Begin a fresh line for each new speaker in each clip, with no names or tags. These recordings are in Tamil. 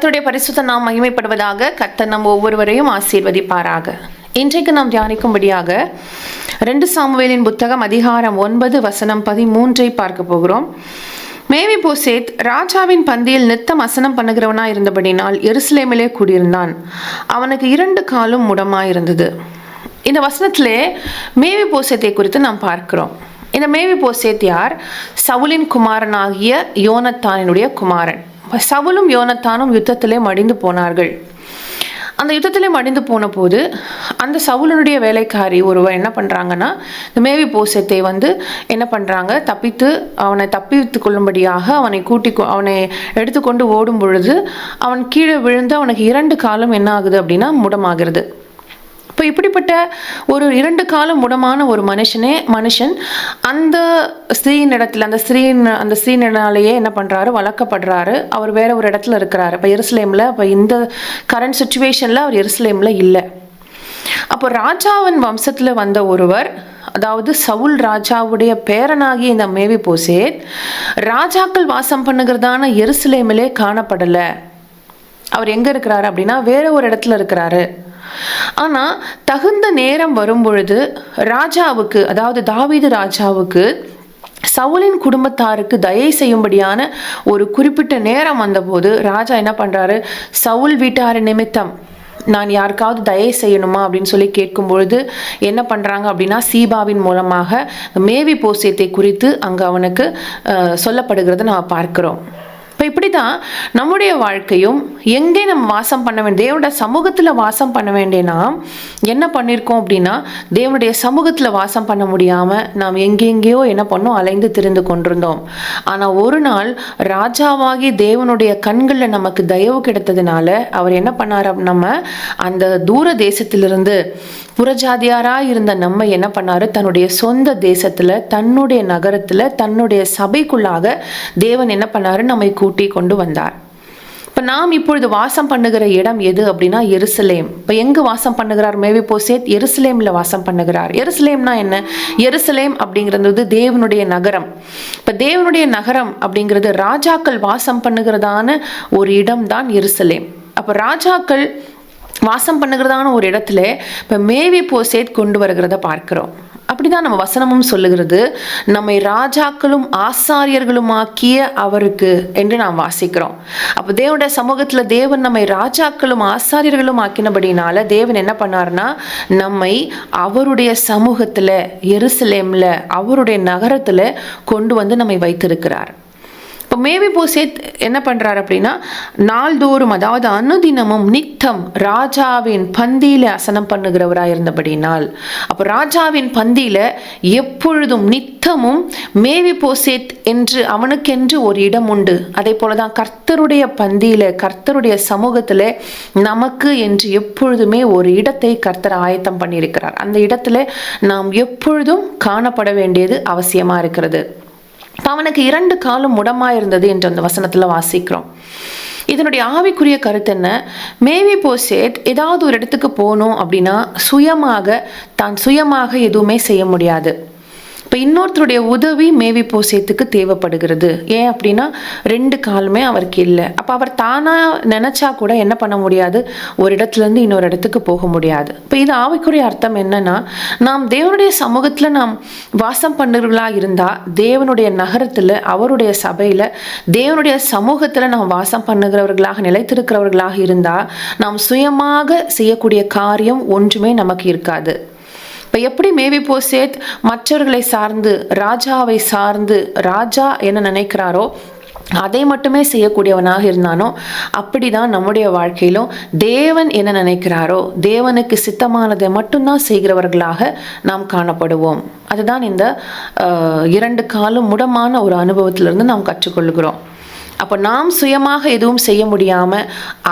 கத்தருடைய பரிசுத்த நாம் மகிமைப்படுவதாக கர்த்தர் நம் ஒவ்வொருவரையும் ஆசீர்வதிப்பாராக. இன்றைக்கு நாம் தியானிக்கும்படியாக ரெண்டு சாமுவேலின் புத்தகம் அதிகாரம் ஒன்பது வசனம் பதிமூன்றை பார்க்க போகிறோம். மேவி போசேத் ராஜாவின் பந்தியில் நித்தம் அசனம் பண்ணுகிறவனா இருந்தபடினால் எருசலேமிலே கூடியிருந்தான். அவனுக்கு இரண்டு காலும் முடமாயிருந்தது இந்த வசனத்திலே மேவி போசேத்தை குறித்து நாம் பார்க்கிறோம். இந்த மேவி போசேத் யார்? சவுலின் குமாரனாகிய யோனத்தானினுடைய குமாரன். சவுலும் யோனத்தானும் யுத்தத்திலே மடிந்து போனார்கள். அந்த யுத்தத்திலே மடிந்து போன போது அந்த சவுலனுடைய வேலைக்காரி ஒருவன் என்ன பண்ணுறாங்கன்னா இந்த மேவி போசத்தை வந்து என்ன பண்ணுறாங்க தப்பித்து அவனை தப்பித்து கொள்ளும்படியாக அவனை கூட்டி அவனை எடுத்துக்கொண்டு ஓடும் பொழுது அவன் கீழே விழுந்து அவனுக்கு இரண்டு காலம் என்ன ஆகுது அப்படின்னா முடமாகிறது. இப்போ இப்படிப்பட்ட ஒரு இரண்டு காலம் முடமான ஒரு மனுஷனே மனுஷன் அந்த ஸ்திரீயின் இடத்துல அந்த ஸ்திரீன் அந்த ஸ்ரீனாலேயே என்ன பண்ணுறாரு வளர்க்கப்படுறாரு. அவர் வேற ஒரு இடத்துல இருக்கிறாரு. இப்போ எருசலேமில் இப்போ இந்த கரண்ட் சுச்சுவேஷனில் அவர் எருசலேமில் இல்லை. அப்போ ராஜாவின் வம்சத்தில் வந்த ஒருவர் அதாவது சவுல் ராஜாவுடைய பேரனாகிய இந்த மேவி போசேத் ராஜாக்கள் வாசம் பண்ணுகிறதான எருசலேமிலே காணப்படலை. அவர் எங்கே இருக்கிறாரு அப்படின்னா வேற ஒரு இடத்துல இருக்கிறாரு. ஆனால் தகுந்த நேரம் வரும் பொழுது ராஜாவுக்கு அதாவது தாவீது ராஜாவுக்கு சவுலின் குடும்பத்தாருக்கு தயை செய்யும்படியான ஒரு குறிப்பிட்ட நேரம் வந்தபோது ராஜா என்ன பண்ணுறாரு சவுல் வீட்டார் நிமித்தம் நான் யாருக்காவது தயை செய்யணுமா அப்படின்னு சொல்லி கேட்கும் பொழுது என்ன பண்ணுறாங்க அப்படின்னா சீபாவின் மூலமாக மேவி போசியத்தை குறித்து அங்கே அவனுக்கு சொல்லப்படுகிறத நாம் பார்க்குறோம். இப்போ இப்படி தான் நம்முடைய வாழ்க்கையும் எங்கே நம்ம வாசம் பண்ண வேண்டிய தேவனுடைய சமூகத்தில் வாசம் பண்ண வேண்டியனா என்ன பண்ணியிருக்கோம் அப்படின்னா தேவனுடைய சமூகத்தில் வாசம் பண்ண முடியாமல் நாம் எங்கெங்கேயோ என்ன பண்ணோம் அலைந்து திரிந்து கொண்டிருந்தோம். ஆனால் ஒரு நாள் ராஜாவாகி தேவனுடைய கண்களில் நமக்கு தயவு கிடைத்ததுனால அவர் என்ன பண்ணார் நம்ம அந்த தூர தேசத்திலிருந்து புறஜாதியாராக இருந்த நம்ம என்ன பண்ணாரு? தன்னுடைய சொந்த தேசத்தில் தன்னுடைய நகரத்தில் தன்னுடைய சபைக்குள்ளாக தேவன் என்ன பண்ணாரு? நம்மை கூட்டி கொண்டு வந்தார். இப்போ நாம் இப்பொழுது வாசம் பண்ணுகிற இடம் எது அப்படின்னா எருசலேம். இப்போ எங்கே வாசம் பண்ணுகிறார்? மேவி போசேத் எருசலேமில் வாசம் பண்ணுகிறார். எருசலேம்னா என்ன? எருசலேம் அப்படிங்கிறது தேவனுடைய நகரம். இப்போ தேவனுடைய நகரம் அப்படிங்கிறது ராஜாக்கள் வாசம் பண்ணுகிறதான ஒரு இடம்தான் எருசலேம். அப்போ ராஜாக்கள் வாசம் பண்ணுகிறதான ஒரு இடத்துல இப்போ மேவி போசேத் கொண்டு வருகிறத பார்க்கிறோம். அப்படிதான் நம்ம வசனமும் சொல்லுகிறது. நம்மை ராஜாக்களும் ஆசாரியர்களுமாக்கிய அவருக்கு என்று நாம் வாசிக்கிறோம். அப்போ தேவனுடைய சமூகத்தில் தேவன் நம்மை ராஜாக்களும் ஆசாரியர்களும் ஆக்கினபடினால தேவன் என்ன பண்ணார்னா நம்மை அவருடைய சமூகத்தில் எருசலேமில் அவருடைய நகரத்தில் கொண்டு வந்து நம்மை வைத்திருக்கிறார். இப்போ மேவி போசேத் என்ன பண்ணுறாரு அப்படின்னா நாள்தோறும் அதாவது அனுதினமும் நித்தம் ராஜாவின் பந்தியில் அசனம் பண்ணுகிறவராக இருந்தபடினால் அப்போ ராஜாவின் பந்தியில் எப்பொழுதும் நித்தமும் மேவி போசேத் என்று அவனுக்கென்று ஒரு இடம் உண்டு. அதே போல தான் கர்த்தருடைய பந்தியில் கர்த்தருடைய சமூகத்தில் நமக்கு என்று எப்பொழுதுமே ஒரு இடத்தை கர்த்தர் ஆயத்தம் பண்ணியிருக்கிறார். அந்த இடத்துல நாம் எப்பொழுதும் காணப்பட வேண்டியது அவசியமாக இருக்கிறது. அவனுக்கு இரண்டு காலம் முடமாக இருந்தது என்று அந்த வசனத்தில் வாசிக்கிறோம். இதனுடைய ஆவிக்குரிய கருத்து என்ன? மேவி போசேத் ஏதாவது ஒரு இடத்துக்கு போகணும் அப்படின்னா சுயமாக தான் சுயமாக எதுவுமே செய்ய முடியாது. இப்போ இன்னொருத்தருடைய உதவி மேவி போசியத்துக்கு தேவைப்படுகிறது. ஏன் அப்படின்னா ரெண்டு காலுமே அவருக்கு இல்லை. அப்போ அவர் தானாக நினச்சா கூட என்ன பண்ண முடியாது? ஒரு இடத்துலேருந்து இன்னொரு இடத்துக்கு போக முடியாது. இப்போ இது ஆவிக்குரிய அர்த்தம் என்னன்னா நாம் தேவனுடைய சமூகத்தில் நாம் வாசம் பண்ணுறவர்களாக இருந்தால் தேவனுடைய நகரத்தில் அவருடைய சபையில் தேவனுடைய சமூகத்தில் நாம் வாசம் பண்ணுகிறவர்களாக நிலைத்திருக்கிறவர்களாக இருந்தால் நாம் சுயமாக செய்யக்கூடிய காரியம் ஒன்றுமே நமக்கு இருக்காது. இப்போ எப்படி மேவி போசேத் மற்றவர்களை சார்ந்து ராஜாவை சார்ந்து ராஜா என்ன நினைக்கிறாரோ அதை மட்டுமே செய்யக்கூடியவனாக இருந்தானோ அப்படிதான் நம்முடைய வாழ்க்கையிலும் தேவன் என்ன நினைக்கிறாரோ தேவனுக்கு சித்தமானதை மட்டும்தான் செய்கிறவர்களாக நாம் காணப்படுவோம். அதுதான் இந்த இரண்டு காலம் முடமான ஒரு அனுபவத்திலிருந்து நாம் கற்றுக்கொள்கிறோம். அப்போ நாம் சுயமாக எதுவும் செய்ய முடியாமல்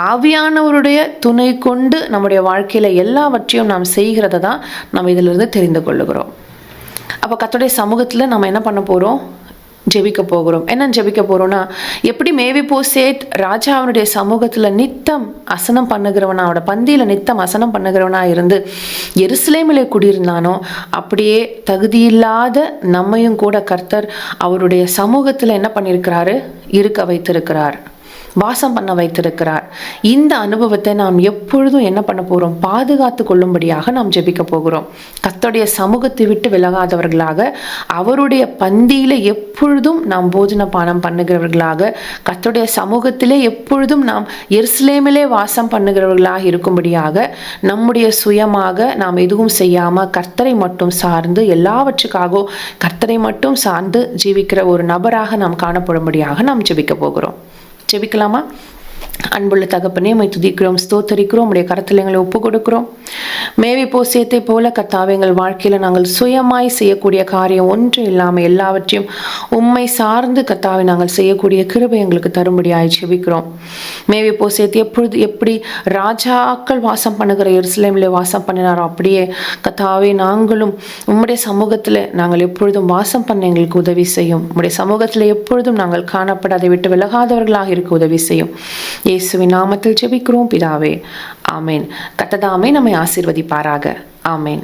ஆவியானவருடைய துணை கொண்டு நம்முடைய வாழ்க்கையில் எல்லாவற்றையும் நாம் செய்கிறத தான் நம்ம இதிலிருந்து தெரிந்து கொள்ளுகிறோம். அப்போ கத்துடைய சமூகத்தில் நம்ம என்ன பண்ண போகிறோம் ஜெபிக்க போகிறோம். என்ன ஜெபிக்க போகிறோம்னா எப்படி மேவி போசேட் ராஜாவினுடைய சமூகத்தில் நித்தம் அசனம் பண்ணுகிறவனா அவனோட பந்தியில் நித்தம் அசனம் பண்ணுகிறவனா இருந்து எருசலேமிலே குடியிருந்தானோ அப்படியே தகுதியில்லாத நம்மையும் கூட கர்த்தர் அவருடைய சமூகத்தில் என்ன பண்ணியிருக்கிறாரு? இருக்க வைத்திருக்கிறார். வாசம் பண்ண வைத்திருக்கிறார். இந்த அனுபவத்தை நாம் எப்பொழுதும் என்ன பண்ண போகிறோம் பாதுகாத்து கொள்ளும்படியாக நாம் ஜெபிக்க போகிறோம். கத்தோடைய சமூகத்தை விட்டு விலகாதவர்களாக அவருடைய பந்தியில் எப்பொழுதும் நாம் போஜன பானம் பண்ணுகிறவர்களாக கத்தோடைய சமூகத்திலே எப்பொழுதும் நாம் எருசலேமிலே வாசம் பண்ணுகிறவர்களாக இருக்கும்படியாக நம்முடைய சுயமாக நாம் எதுவும் செய்யாமல் கர்த்தரை மட்டும் சார்ந்து எல்லாவற்றுக்காகவும் கர்த்தரை மட்டும் சார்ந்து ஜீவிக்கிற ஒரு நபராக நாம் காணப்படும்படியாக நாம் ஜெபிக்க போகிறோம். ஜெபிக்கலாமா? அன்புள்ள தகப்பனே மை துதிக்கிறோம் ஸ்தோத்தரிக்கிறோம் உடைய கரத்தில் எங்களை ஒப்பு கொடுக்குறோம் மேவி போசியத்தை போல கத்தாவை எங்கள் வாழ்க்கையில் நாங்கள் சுயமாய் செய்யக்கூடிய காரியம் ஒன்று இல்லாமல் எல்லாவற்றையும் உண்மை சார்ந்து கத்தாவை நாங்கள் செய்யக்கூடிய கிருபை எங்களுக்கு தரும்படியாக ஜெபிக்கிறோம். மேவி போசியத்தை எப்பொழுது எப்படி ராஜாக்கள் வாசம் பண்ணுகிற எருசலேமில் வாசம் பண்ணினாரோ அப்படியே கத்தாவை நாங்களும் உம்முடைய சமூகத்தில் நாங்கள் எப்பொழுதும் வாசம் பண்ண எங்களுக்கு உதவி செய்யும். உம்முடைய சமூகத்தில் எப்பொழுதும் நாங்கள் காணப்பட அதை விட்டு விலகாதவர்களாக இருக்க உதவி செய்யும். இயேசுவின் நாமத்தில் ஜெபிக்கிறோம் பிதாவே. ஆமேன். கத்ததாமே நம்மை ஆசீர்வதிப்பாராக. ஆமேன்.